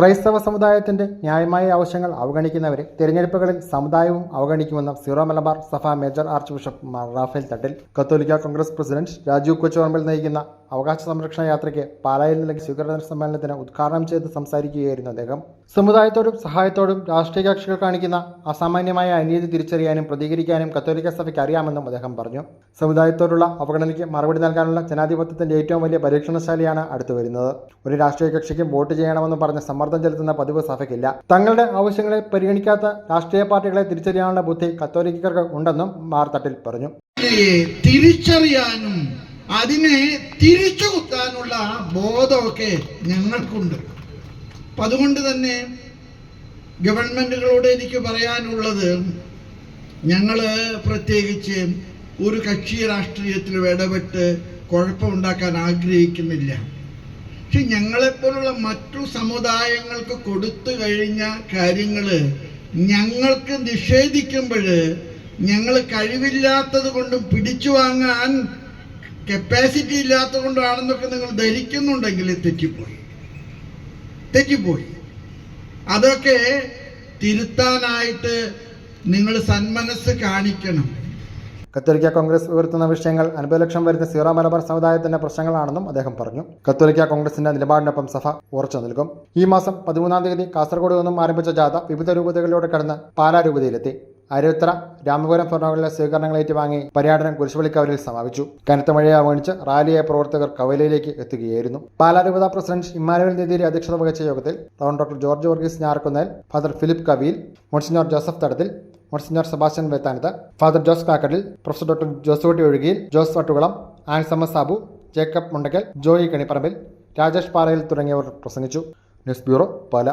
ക്രൈസ്തവ സമുദായത്തിന്റെ ന്യായമായ ആവശ്യങ്ങൾ അവഗണിക്കുന്നവരെ തിരഞ്ഞെടുപ്പുകളിൽ സമുദായവും അവഗണിക്കുമെന്ന് സീറോ മലബാർ സഭ major archbishop Raphael Thattil Catholic Congress president Rajeev കൊച്ചോർമൽ നയിക്കുന്ന അവകാശ സംരക്ഷണ യാത്രയ്ക്ക് പാലായിൽ നൽകിയ സ്വീകരണ സമ്മേളനത്തിന് ഉദ്ഘാടനം ചെയ്ത് സംസാരിക്കുകയായിരുന്നു അദ്ദേഹം. സമുദായത്തോടും സഹായത്തോടും രാഷ്ട്രീയ കക്ഷികൾ കാണിക്കുന്ന അസാമാന്യമായ അനീതി തിരിച്ചറിയാനും പ്രതികരിക്കാനും കത്തോലിക്ക സഭയ്ക്ക് അറിയാമെന്നും അദ്ദേഹം പറഞ്ഞു. സമുദായത്തോടുള്ള അവഗണനയ്ക്ക് മറുപടി നൽകാനുള്ള ജനാധിപത്യത്തിന്റെ ഏറ്റവും വലിയ പരീക്ഷണശാലയാണ് അടുത്തു വരുന്നത് ഒരു രാഷ്ട്രീയ കക്ഷിക്കും വോട്ട് ചെയ്യണമെന്ന് പറഞ്ഞ സമ്മർദ്ദം ചെലുത്തുന്ന പതിവ് സഭയ്ക്കില്ല. തങ്ങളുടെ ആവശ്യങ്ങളെ പരിഗണിക്കാത്ത രാഷ്ട്രീയ പാർട്ടികളെ തിരിച്ചറിയാനുള്ള ബുദ്ധി കത്തോലിക്കർക്ക് ഉണ്ടെന്നും മാർത്തട്ടിൽ തട്ടിൽ പറഞ്ഞു തിരിച്ചറിയാനും അതിനെ തിരിച്ചു കുത്താനുള്ള ബോധമൊക്കെ ഞങ്ങൾക്കുണ്ട്. അപ്പം അതുകൊണ്ട് തന്നെ ഗവൺമെന്റുകളോട് എനിക്ക് പറയാനുള്ളത് ഞങ്ങൾ പ്രത്യേകിച്ച് ഒരു കക്ഷി രാഷ്ട്രീയത്തിൽ ഇടപെട്ട് കുഴപ്പമുണ്ടാക്കാൻ ആഗ്രഹിക്കുന്നില്ല. പക്ഷെ ഞങ്ങളെപ്പോലുള്ള മറ്റു സമുദായങ്ങൾക്ക് കൊടുത്തു കഴിഞ്ഞ കാര്യങ്ങൾ ഞങ്ങൾക്ക് നിഷേധിക്കുമ്പോൾ ഞങ്ങൾ കഴിവില്ലാത്തത് കൊണ്ടും പിടിച്ചു വാങ്ങാൻ കപ്പാസിറ്റി ഇല്ലാത്തത് കൊണ്ടാണെന്നൊക്കെ നിങ്ങൾ ധരിക്കുന്നുണ്ടെങ്കിൽ തെറ്റിപ്പോയി. തെറ്റിപ്പോയി. അതൊക്കെ തിരുത്താനായിട്ട് നിങ്ങൾ സന്മനസ് കാണിക്കണം. കത്തോലിക്ക കോൺഗ്രസ് ഉയർത്തുന്ന വിഷയങ്ങൾ അൻപത് ലക്ഷം വരുന്ന സീറോ മലബാർ സമുദായത്തിന്റെ പ്രശ്നങ്ങളാണെന്നും അദ്ദേഹം പറഞ്ഞു. കത്തോലിക്ക കോൺഗ്രസിന്റെ നിലപാടിനൊപ്പം സഭ ഉറച്ചു നിൽക്കും. ഈ മാസം പതിമൂന്നാം തീയതി കാസർഗോഡ് നിന്നും ആരംഭിച്ച ജാഥ വിവിധ രൂപതകളിലൂടെ കടന്ന് പാലാ രൂപതയിലെത്തി അരുത്തറ രാമപുരം ഫെർണോകളിലെ സ്വീകരണങ്ങൾ ഏറ്റുവാങ്ങി പര്യാടനം കുരിശുപള്ളിക്കവലിൽ സമാപിച്ചു. കനത്ത മഴയെ അവഗണിച്ച് റാലിയെ പ്രവർത്തകർ കവലയിലേക്ക് എത്തുകയായിരുന്നു. പാലാ രൂപത പ്രസിഡന്റ് ഇമ്മാനുവൽ നിതിരി അധ്യക്ഷത വഹിച്ച യോഗത്തിൽ doctor George Varghese Njarakunnel father Philip Kaviyil monsignor Joseph Thadathil monsignor Sebastian Vethanath father Jose Kakkadil professor doctor Josootty Ozhukayil Jose Vattukulam Ansamma Sabu Jacob Mundakkal Joy Kaniparambil Rajesh Parayil തുടങ്ങിയവർ പ്രസംഗിച്ചു. News bureau Pala.